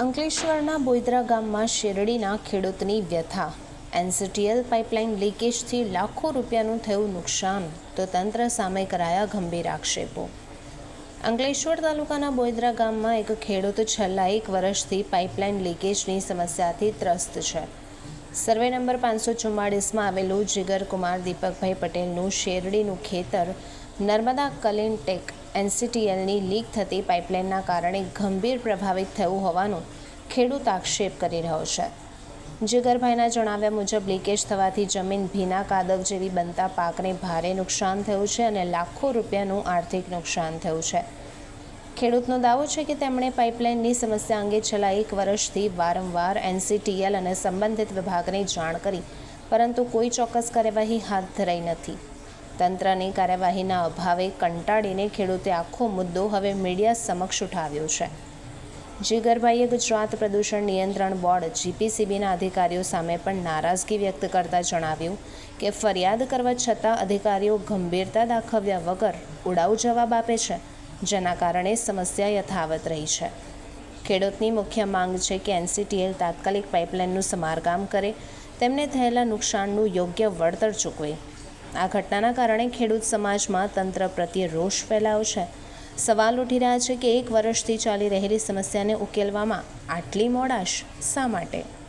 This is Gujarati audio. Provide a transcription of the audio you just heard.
અંકલેશ્વરના બોઈદરા ગામમાં શેરડીના ખેડૂતની વ્યથા. એનસીટીએલ પાઇપલાઇન લીકેજથી લાખો રૂપિયાનું થયું નુકસાન, તો તંત્ર સામે કરાયા ગંભીર આક્ષેપો. અંકલેશ્વર તાલુકાના બોઈદરા ગામમાં એક ખેડૂત છેલ્લા એક વર્ષથી પાઇપલાઇન લીકેજની સમસ્યાથી ત્રસ્ત છે. સર્વે નંબર પાંચસો ચુમ્માળીસમાં આવેલું જીગરકુમાર દીપકભાઈ પટેલનું શેરડીનું ખેતર નર્મદા કલિનટેક એનસીટીએલની લીક થતી પાઇપલાઇનના કારણે ગંભીર પ્રભાવિત થયું હોવાનું ખેડૂત આક્ષેપ કરી રહ્યો છે. જીગરભાઈના જણાવ્યા મુજબ, લીકેજ થવાથી જમીન ભીના કાદવ જેવી બનતા પાકને ભારે નુકસાન થયું છે અને લાખો રૂપિયાનું આર્થિક નુકસાન થયું છે. ખેડૂતનો દાવો છે કે તેમણે પાઇપલાઇનની સમસ્યા અંગે છેલ્લા એક વર્ષથી વારંવાર એનસીટીએલ અને સંબંધિત વિભાગને જાણ કરી, પરંતુ કોઈ ચોક્કસ કાર્યવાહી હાથ ધરાઈ નથી. તંત્રની કાર્યવાહીના અભાવે કંટાળીને ખેડૂતે આખો મુદ્દો હવે મીડિયા સમક્ષ ઉઠાવ્યો છે. જીગરભાઈએ ગુજરાત પ્રદૂષણ નિયંત્રણ બોર્ડ જીપીસીબીના અધિકારીઓ સામે પણ નારાજગી વ્યક્ત કરતા જણાવ્યું કે ફરિયાદ કરવા છતાં અધિકારીઓ ગંભીરતા દાખવ્યા વગર ઉડાઉ જવાબ આપે છે, જેના કારણે સમસ્યા યથાવત રહી છે. ખેડૂતની મુખ્ય માંગ છે કે એનસીટીએલ તાત્કાલિક પાઇપલાઇનનું સમારકામ કરે, તેમને થયેલા નુકસાનનું યોગ્ય વળતર ચૂકવે. આ ઘટનાના કારણે ખેડૂત સમાજમાં તંત્ર પ્રત્યે રોષ ફેલાયો છે સવાલ ઉઠી રહ્યા છે કે એક વર્ષથી ચાલી રહેલી સમસ્યાને ઉકેલવામાં આટલી મોડાશ શા માટે?